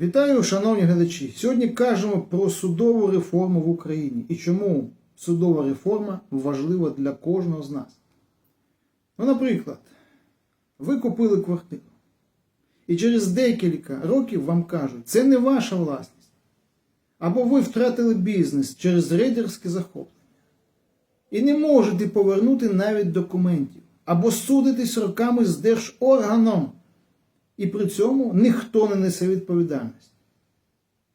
Вітаю, шановні глядачі. Сьогодні кажемо про судову реформу в Україні і чому судова реформа важлива для кожного з нас. Ну, наприклад, ви купили квартиру, і через декілька років вам кажуть, це не ваша власність. Або ви втратили бізнес через рейдерське захоплення. І не можете повернути навіть документів, або судитись роками з держорганом. І при цьому ніхто не несе відповідальність.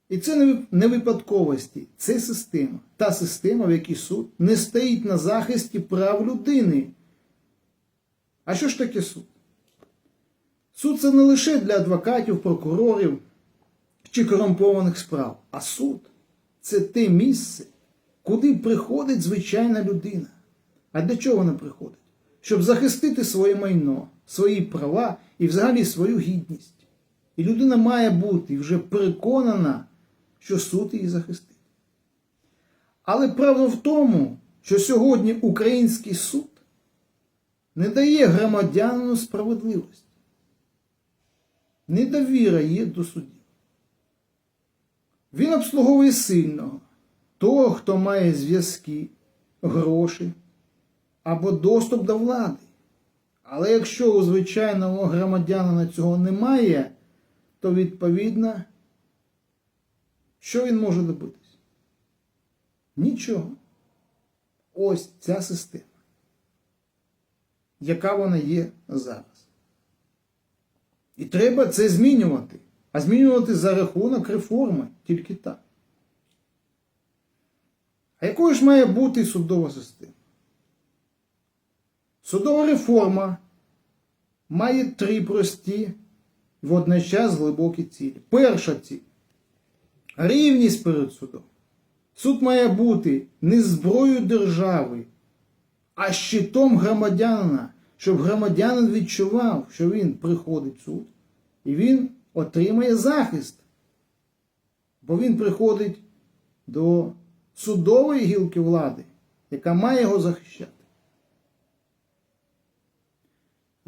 І це не випадковості, це система. Та система, в якій суд не стоїть на захисті прав людини. А що ж таке суд? Суд це не лише для адвокатів, прокурорів чи корумпованих справ, а суд це те місце, куди приходить звичайна людина. А для чого вона приходить? Щоб захистити своє майно, свої права і взагалі свою гідність. І людина має бути вже переконана, що суд її захистить. Але правда в тому, що сьогодні український суд не дає громадянину справедливості. Недовіра є до судів. Він обслуговує сильного, того, хто має зв'язки, гроші або доступ до влади. Але якщо у звичайного громадянина цього немає, то відповідно, що він може добитись? Нічого. Ось ця система, яка вона є зараз. І треба це змінювати. А змінювати за рахунок реформи тільки так. А якою ж має бути судова система? Судова реформа має три прості і водночас глибокі цілі. Перша ціль рівність перед судом. Суд має бути не зброєю держави, а щитом громадянина, щоб громадянин відчував, що він приходить в суд і він отримає захист. Бо він приходить до судової гілки влади, яка має його захищати.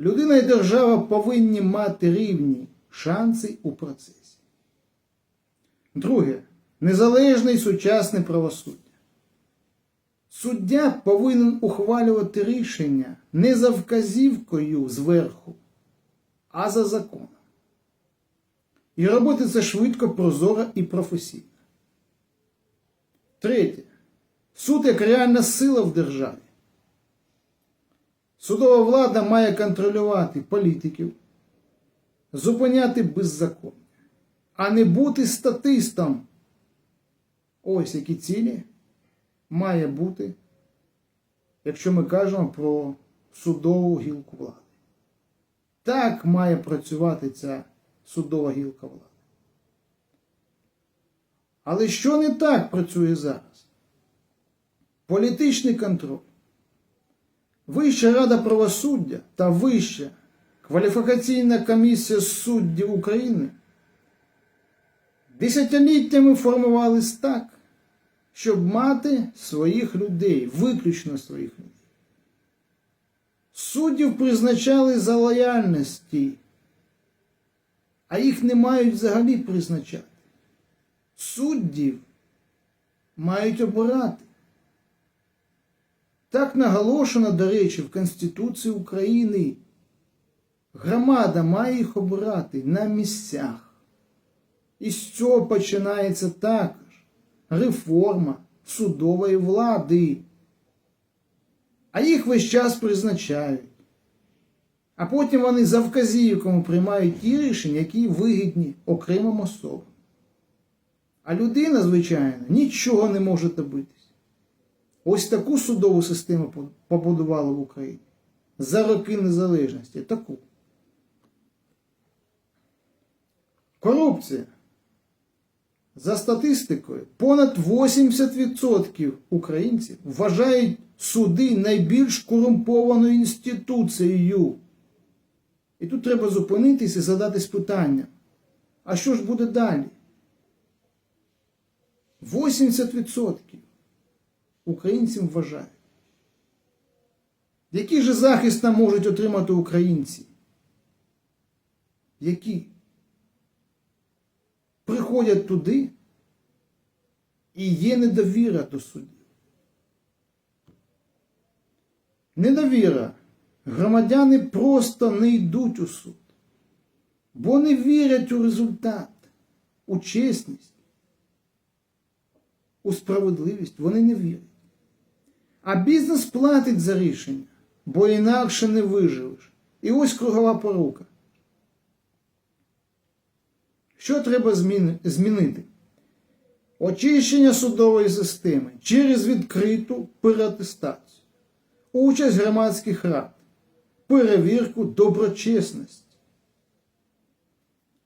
Людина і держава повинні мати рівні шанси у процесі. Друге, незалежне і сучасне правосуддя. Суддя повинен ухвалювати рішення не за вказівкою зверху, а за законом. І робити це швидко, прозоро і професійно. Третє. Суд як реальна сила в державі. Судова влада має контролювати політиків, зупиняти беззаконня, а не бути статистом. Ось які цілі має бути, якщо ми кажемо про судову гілку влади. Так має працювати ця судова гілка влади. Але що не так працює зараз? Політичний контроль. Вища рада правосуддя та Вища кваліфікаційна комісія суддів України десятиліттями формувались так, щоб мати своїх людей, виключно своїх людей. Суддів призначали за лояльності, а їх не мають взагалі призначати. Суддів мають обирати. Так наголошено, до речі, в Конституції України. Громада має їх обирати на місцях. І з цього починається також реформа судової влади. А їх весь час призначають. А потім вони за вказівками приймають ті рішення, які вигідні окремим особам. А людина, звичайно, нічого не може добитись. Ось таку судову систему побудували в Україні за роки незалежності. Таку. Корупція. За статистикою, понад 80% українців вважають суди найбільш корумпованою інституцією. І тут треба зупинитися і задатись питанням. А що ж буде далі? 80% українців вважають. Який же захист нам можуть отримати українці? Які? приходять туди і є недовіра до суддів. Недовіра. Громадяни просто не йдуть у суд, бо не вірять у результат, у чесність, у справедливість. Вони не вірять. А бізнес платить за рішення, бо інакше не виживеш. І ось кругова порука. Що треба зміни- змінити? Очищення судової системи через відкриту переатестацію, участь громадських рад, перевірку доброчесності.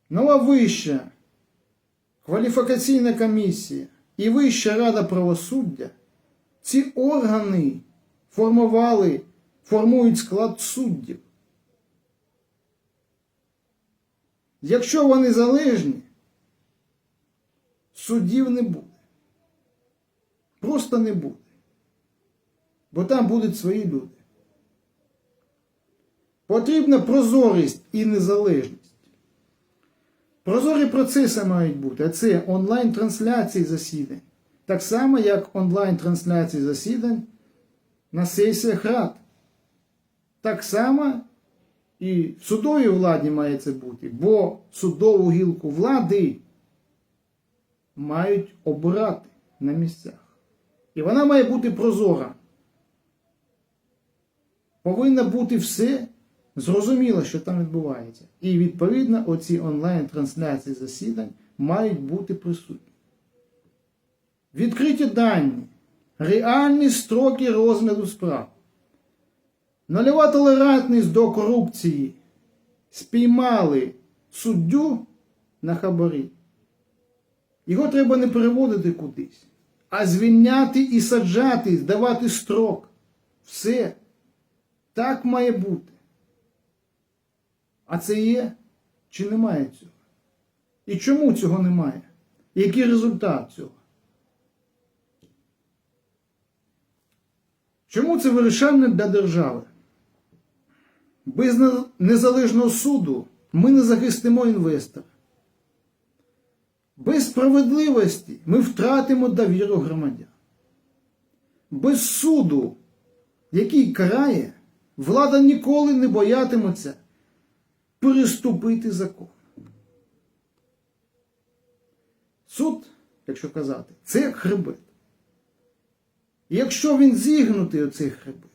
Нова вища кваліфікаційна комісія і Вища рада правосуддя ці органи формували, формують склад суддів. Якщо вони залежні, суддів не буде. Просто не буде. Бо там будуть свої люди. Потрібна прозорість і незалежність. Прозорі процеси мають бути, а це онлайн-трансляції засідань. Так само, як онлайн-трансляції засідань на сесіях рад. Так само і в судовій владі має це бути, бо судову гілку влади мають обирати на місцях. І вона має бути прозора. Повинно бути все зрозуміло, що там відбувається. І відповідно оці онлайн-трансляції засідань мають бути присутні. Відкриті дані, реальні строки розгляду справ. Нульова толерантність до корупції. Спіймали суддю на хабарі. Його треба не переводити кудись, а звільняти і саджати, давати строк. Все. Так має бути. А це є чи немає цього? І чому цього немає? Який результат цього? Чому це вирішальне для держави? Без незалежного суду ми не захистимо інвестора. Без справедливості ми втратимо довіру громадян. Без суду, який карає, влада ніколи не боятиметься переступити закон. Суд, якщо казати, це хребет. Якщо він зігнутий оцей хребет,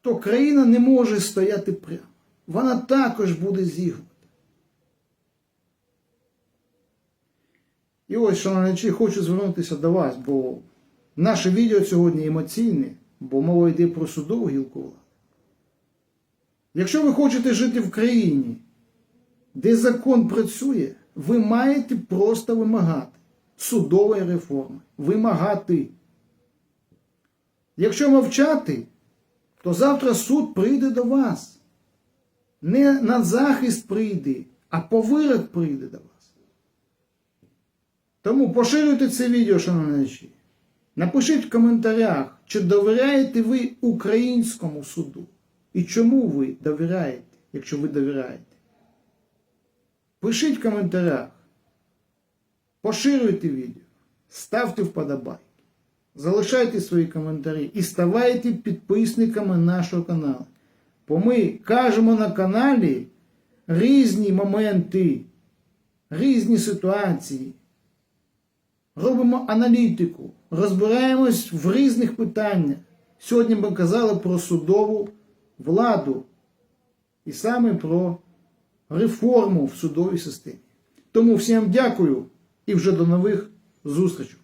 то країна не може стояти прямо. Вона також буде зігнута. І ось, шановні, глядачі, хочу звернутися до вас, бо наше відео сьогодні емоційне, бо мова йде про судову гілку влади. Якщо ви хочете жити в країні, де закон працює, ви маєте просто вимагати судової реформи. Вимагати. Якщо мовчати, то завтра суд прийде до вас. Не на захист прийде, а по вирок прийде до вас. Тому поширюйте це відео, шановні. Напишіть в коментарях, чи довіряєте ви українському суду. І чому ви довіряєте, якщо ви довіряєте. Пишіть в коментарях. Поширюйте відео, ставте вподобайки, залишайте свої коментарі і ставайте підписниками нашого каналу. Бо ми кажемо на каналі різні моменти, різні ситуації. Робимо аналітику, розбираємось в різних питаннях. Сьогодні ми казали про судову владу і саме про реформу в судовій системі. Тому всім дякую і вже до нових зустрічей.